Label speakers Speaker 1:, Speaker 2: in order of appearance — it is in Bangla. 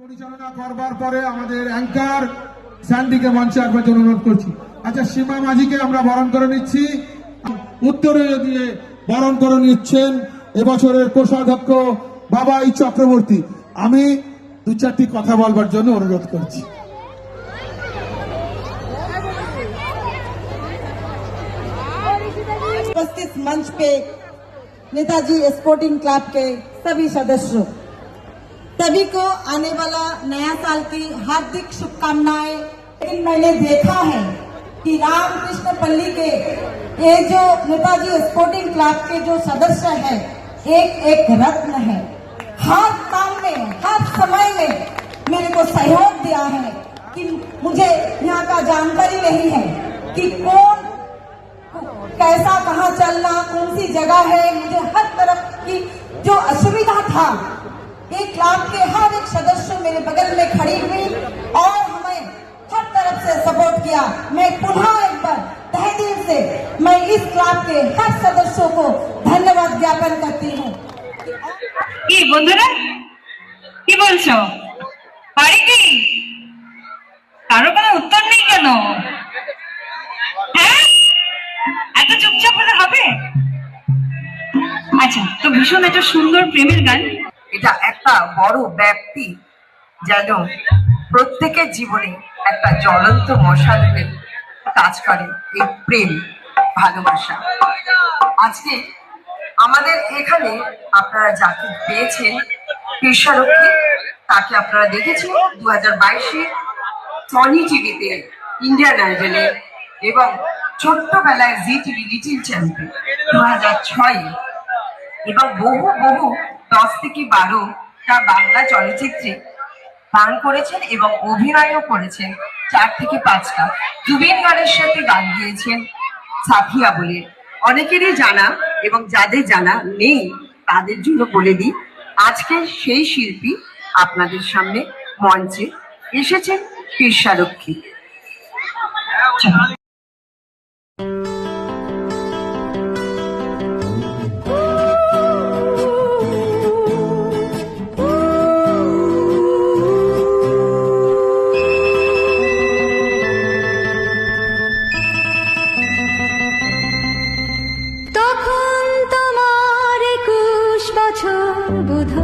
Speaker 1: পরিচালনা করবার পরে আমাদের অ্যাঙ্কার স্যান্ডিকে মঞ্চে একবার অনুরোধ করছি। আচ্ছা সীমা মাঝিকে আমরা বরণ করে নিচ্ছি। উত্তরে দিয়ে বরণ করে নিচ্ছেন এবছরের কোষাধ্যক্ষ বাবাই চক্রবর্তী। আমি দু চারটি কথা বলবার জন্য অনুরোধ করছি।
Speaker 2: মঞ্চ পে नेताजी स्पोर्टिंग क्लब के सभी सदस्यों। सभी को आने वाला नया साल की हार्दिक शुभकामनाएँ। लेकिन मैंने देखा है कि रामकृष्ण पल्ली के, ये जो नेताजी स्पोर्टिंग क्लब के जो सदस्य हैं एक एक रत्न है। हर काम में, हर समय में मेरे को सहयोग दिया है कि मुझे यहाँ का जानकारी नहीं है कि कौन कैसा कहाँ चलना कौन सी जगह है मुझे हर तरफ की जो असुविधा था एक क्लब के हर एक सदस्य मेरे बगल में खड़ी हुई और हमें हर तरफ से सपोर्ट किया मैं पुनः एक बार तहे दिल से मैं इस क्लब के हर सदस्यों को धन्यवाद ज्ञापन करती हूँ
Speaker 3: কি বন্ধুরা কি বলছো পারি কি আচ্ছা তো ভীষণ একটা সুন্দর প্রেমের গান।
Speaker 4: এটা একটা বড় ব্যাপ্তি যেন প্রত্যেকের জীবনে একটা জ্বলন্ত মশাল হয়ে কাজ করে এই প্রেম, ভালোবাসা। আজকে আমাদের এখানে আপনারা যাকে পেয়েছেন পেশারক্ষী তাকে আপনারা দেখেছেন দু হাজার বাইশে টনি টিভিতে ইন্ডিয়ান আইডলে এবং ছোট্টবেলায় জি টিভি লিটিল চ্যাম্পিয়ন দু হাজার ছয়ে। এবং বহু বহু দশ থেকে বারোটা বাংলা চলচ্চিত্রে গান করেছেন এবং অভিনয়ও করেছেন। চার থেকে পাঁচটা। জুবিন গানের সাথে গান গিয়েছেন সাফিয়া বলে। অনেকেরই জানা এবং যাদের জানা নেই, তাদের জন্য বলে দিই, আজকে সেই শিল্পী আপনাদের সামনে মঞ্চে এসেছেন ঈর্ষারক্ষী। 不同